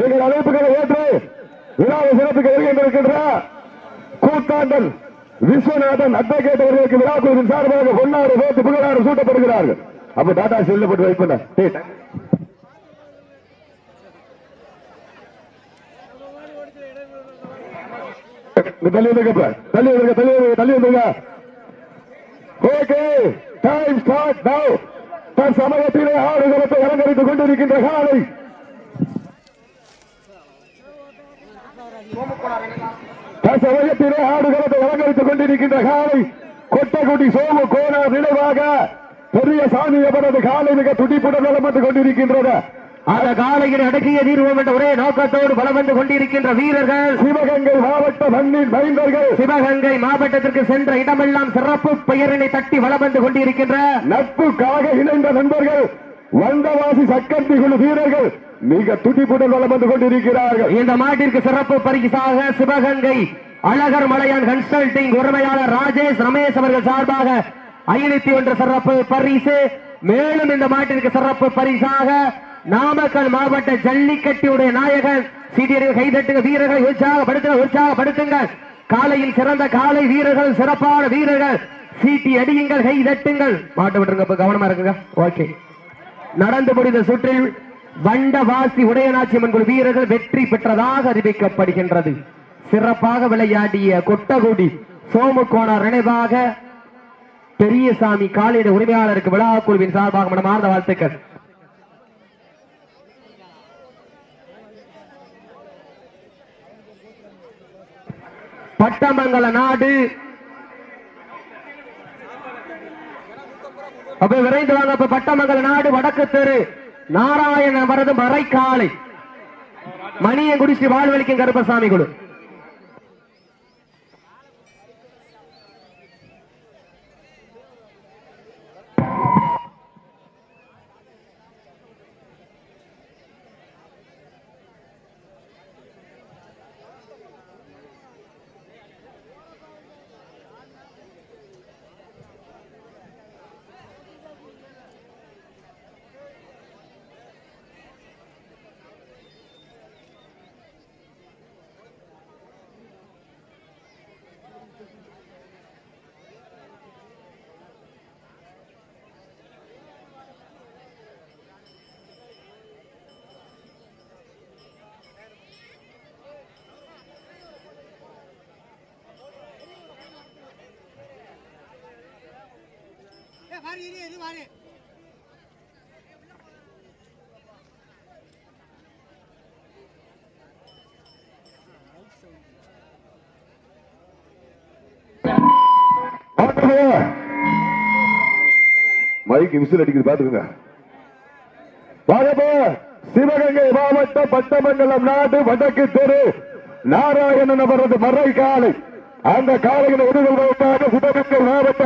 எங்கள் அழைப்புகளை ஏற்று விழாவை சிறப்புக்கு வருகின்றிருக்கின்ற கூத்தாண்டன் விஸ்வநாதன் அட்வொகேட் அவர்களுக்கு விழா குழுவின் சார்பாக பொன்னாறு போட்டு புகழாறு சூட்டப்படுகிறார்கள். அப்ப டாடா செல்லப்பட்டு போட்டு தள்ளி வந்துருக்கப்ப தள்ளி வந்துருங்க தள்ளி வந்துருங்க தள்ளி வந்துருங்க. ஓகே டைம் ஸ்டார்ட் நவ் தன் சமயத்திலே ஆடுகளத்தை அலங்கரித்துக் கொண்டிருக்கின்ற காலை. தற்சமயத்திலே ஆடுகளுக்கு ஆடுகளத்தை அலங்கரித்துக் கொண்டிருக்கின்ற காலை. கொட்டகுடி சோமு கோணா நினைவாக பெரிய சாமி அவரது காலை மிக துடிப்புடன் நலம் கொண்டிருக்கின்றன. அந்த காலையில் அடக்கிய தீர்வோம் என்ற ஒரே நோக்கத்தோடு பலம் வந்து கொண்டிருக்கின்ற வீரர்கள் சிவகங்கை மாவட்ட மண்ணின் மைந்தர்கள் சிவகங்கை மாவட்டத்திற்கு சென்ற இடமெல்லாம் சிறப்பு பெயரினை தட்டி வலம் வந்து கொண்டிருக்கின்ற நட்புக்காக இணைந்த நண்பர்கள் வந்தவாசி சக்கந்தி குழு வீரர்கள் மிக துடிப்புடன் வளம் வந்து கொண்டிருக்கிறார்கள். இந்த மாட்டிற்கு சிறப்பு பரிசாக சிவகங்கை அழகர் மலையான் கன்சல்டிங் உரிமையாளர் ராஜேஷ் ரமேஷ் அவர்கள் சார்பாக ஐநூத்தி ஒன்று சிறப்பு பரிசு. மேலும் இந்த மாட்டிற்கு சிறப்பு பரிசாக நாமக்கல் மாவட்ட ஜல்லிக்கட்டியுடைய நாயகன் சீட்டியர்கள் கைதட்டுங்க வீரர்களை உற்சாகப்படுத்துங்க உற்சாகப்படுத்துங்க. காலையில் சிறந்த காலை வீரர்கள் சிறப்பான வீரர்கள். சீட்டி அடியுங்கள் கை தட்டுங்கள் மாட்டு விட்டுருங்க இப்ப கவனமா இருக்குங்க. ஓகே. நடந்து முடிந்த சுற்றில் வண்டவாசி உடையநாச்சி அம்மன் வீரர்கள் வெற்றி பெற்றதாக அறிவிக்கப்படுகின்றது. சிறப்பாக விளையாடிய கொட்டகுடி சோமுகோணர் நினைவாக பெரியசாமி காலையிட உரிமையாளருக்கு விழா குழுவின் சார்பாக மனமார்ந்த வாழ்த்துக்கள். பட்டமங்கல நாடு. அப்ப விரைந்து வாங்க அப்ப பட்டமங்கல நாடு வடக்கு தெரு. நாராயண வரது மறைக்காலை மணியை குடிச்சு வாழ்வழிக்கும் கருப்பசாமி குழு. வாரி இரு இரு வாரி மைக்கு விசில் அடிக்கிறது பாத்துக்கோங்க வாழப்போ சிவகங்கை மாவட்டம் பட்டமங்கலம் நாடு வடக்கு தெரு நாராயணன் அவரது மறை காலை அந்த காலையில் எதிர்கொள்வதற்காக சிவகங்கை மாவட்ட